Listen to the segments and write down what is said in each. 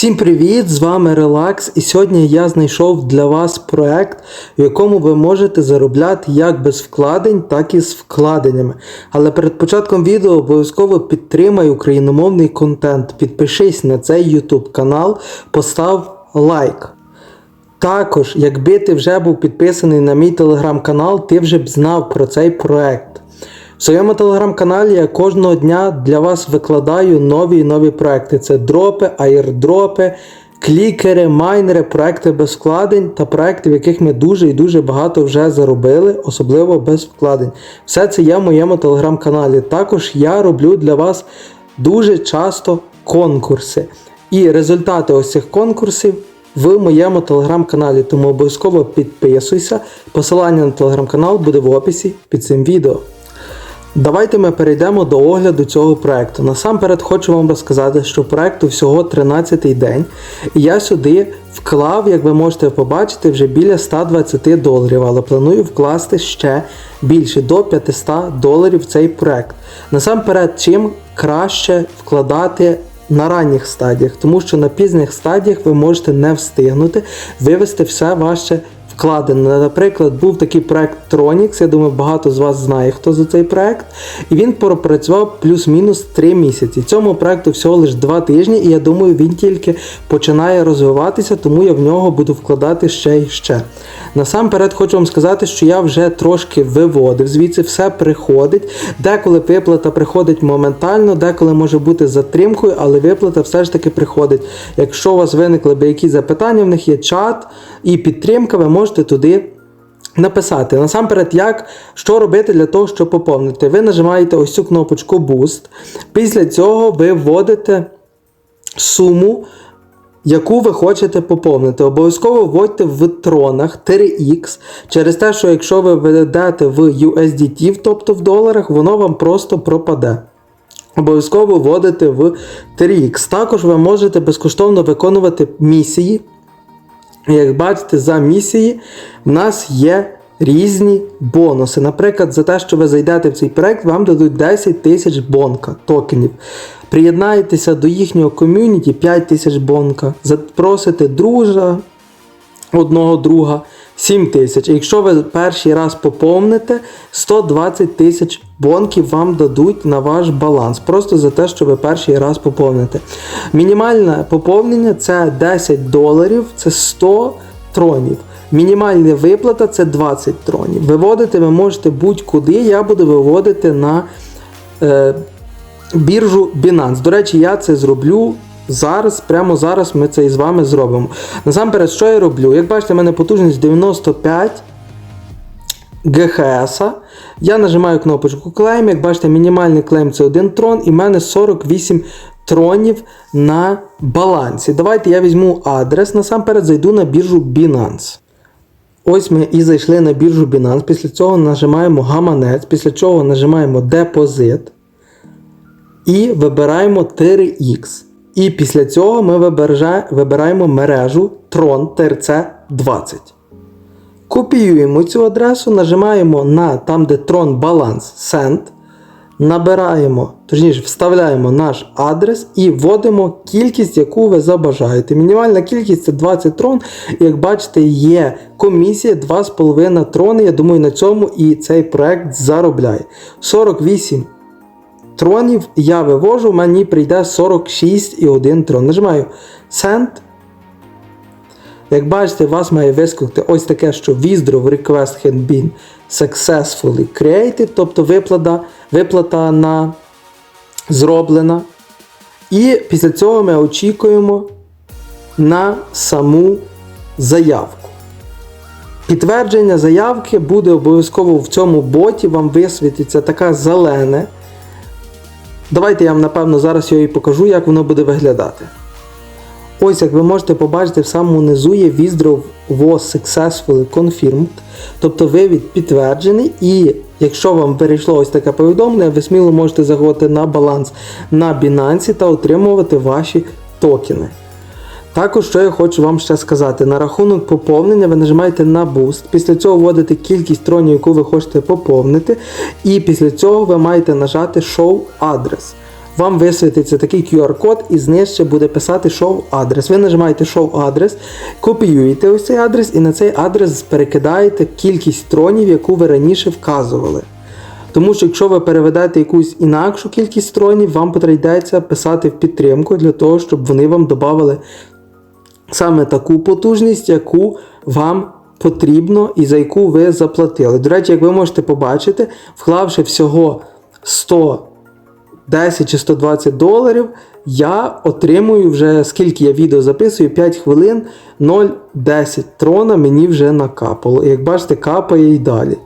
Всім привіт! З вами Relax і сьогодні я знайшов для вас проект, в якому ви можете заробляти як без вкладень, так і з вкладеннями. Але перед початком відео обов'язково підтримай україномовний контент. Підпишись на цей YouTube канал, постав лайк. Також, якби ти вже був підписаний на мій телеграм-канал, ти вже б знав про цей проект. В своєму телеграм-каналі я кожного дня для вас викладаю нові і нові проекти. Це дропи, аірдропи, клікери, майнери, проекти без вкладень та проекти, в яких ми дуже і дуже багато вже заробили, особливо без вкладень. Все це є в моєму телеграм-каналі. Також я роблю для вас дуже часто конкурси. І результати ось цих конкурсів в моєму телеграм-каналі. Тому обов'язково підписуйся. Посилання на телеграм-канал буде в описі під цим відео. Давайте ми перейдемо до огляду цього проекту. Насамперед хочу вам розказати, що проекту всього 13-й день, і я сюди вклав, як ви можете побачити, вже біля 120 доларів, але планую вкласти ще більше до 500 доларів в цей проект. Насамперед, чим краще вкладати на ранніх стадіях, тому що на пізніх стадіях ви можете не встигнути вивести все ваше вкладене. Наприклад, був такий проект Tronix, я думаю, багато з вас знає, хто за цей проект. І він пропрацював плюс-мінус 3 місяці. Цьому проекту всього лише 2 тижні, і я думаю, він тільки починає розвиватися, тому я в нього буду вкладати ще і ще. Насамперед хочу вам сказати, що я вже трошки виводив, звідси все приходить. Деколи виплата приходить моментально, деколи може бути затримкою, але виплата все ж таки приходить. Якщо у вас виникли б якісь запитання, в них є чат і підтримка, ви можете туди. Написати насамперед, як що робити для того, щоб поповнити. Ви нажимаєте ось цю кнопочку Boost. Після цього ви вводите суму, яку ви хочете поповнити. Обов'язково вводьте в тронах 3X через те, що якщо ви введете в USDT, тобто в доларах, воно вам просто пропаде. Обов'язково вводите в 3X. Також ви можете безкоштовно виконувати місії. Як бачите, за місії в нас є різні бонуси. Наприклад, за те, що ви зайдете в цей проект, вам дадуть 10 тисяч бонка токенів. Приєднаєтеся до їхнього ком'юніті 5 тисяч бонка. Запросите дружа одного друга 7 тисяч. Якщо ви перший раз поповните, 120 тисяч бонків вам дадуть на ваш баланс. Просто за те, що ви перший раз поповните. Мінімальне поповнення це 10 доларів, це 100 тронів. Мінімальна виплата це 20 тронів. Виводити ви можете будь-куди. Я буду виводити на е, біржу Binance. До речі, я це зроблю зараз, прямо зараз ми це із вами зробимо. Насамперед, що я роблю? Як бачите, в мене потужність 95 ГХС. Я нажимаю кнопочку клейм. Як бачите, мінімальний клейм це 1 трон, і в мене 48 тронів на балансі. Давайте я візьму адрес. Насамперед зайду на біржу Binance. Ось ми і зайшли на біржу Binance. Після цього нажимаємо гаманець, після чого нажимаємо депозит і вибираємо 3X. І після цього ми вибираємо мережу Tron TRC 20. Копіюємо цю адресу, нажимаємо на там, де Tron Balance Send. Набираємо, точніше, вставляємо наш адрес і вводимо кількість, яку ви забажаєте. Мінімальна кількість це 20 трон. Як бачите, є комісія 2,5 трони. Я думаю, на цьому і цей проект заробляє. 48 тронів я вивожу, мені прийде 46,1 трон. Нажимаю Send. Як бачите, у вас має вискочити ось таке, що withdraw request had been successfully created, тобто виплата, виплата на зроблена. І після цього ми очікуємо на саму заявку. Підтвердження заявки буде обов'язково в цьому боті, вам висвітиться така зелене. Давайте я вам, напевно, зараз його і покажу, як воно буде виглядати. Ось, як ви можете побачити, в самому низу є Withdraw was successfully confirmed, тобто вивід підтверджений, і якщо вам перейшло ось таке повідомлення, ви сміло можете заходити на баланс на Binance та отримувати ваші токени. Також, що я хочу вам ще сказати, на рахунок поповнення ви нажимаєте на Boost, після цього вводите кількість тронів, яку ви хочете поповнити, і після цього ви маєте нажати Show адрес. вам висвітиться такий QR-код і знижче буде писати шоу-адрес. Ви нажимаєте шоу-адрес, копіюєте ось цей адрес і на цей адрес перекидаєте кількість тронів, яку ви раніше вказували. Тому що якщо ви переведете якусь інакшу кількість тронів, вам потрібно писати в підтримку для того, щоб вони вам додали саме таку потужність, яку вам потрібно і за яку ви заплатили. До речі, як ви можете побачити, вклавши всього 110 чи 120 доларів, я отримую вже скільки я відео записую, 5 хвилин 0,10 трона мені вже накапало. Як бачите, капає і далі.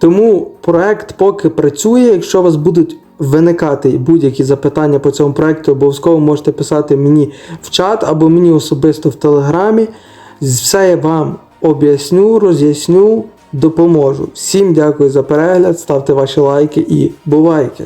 Тому проект поки працює. Якщо вас будуть виникати будь-які запитання по цьому проекту, обов'язково можете писати мені в чат або мені особисто в телеграмі. Все я вам об'ясню, роз'ясню, допоможу. Всім дякую за перегляд, ставте ваші лайки і бувайте!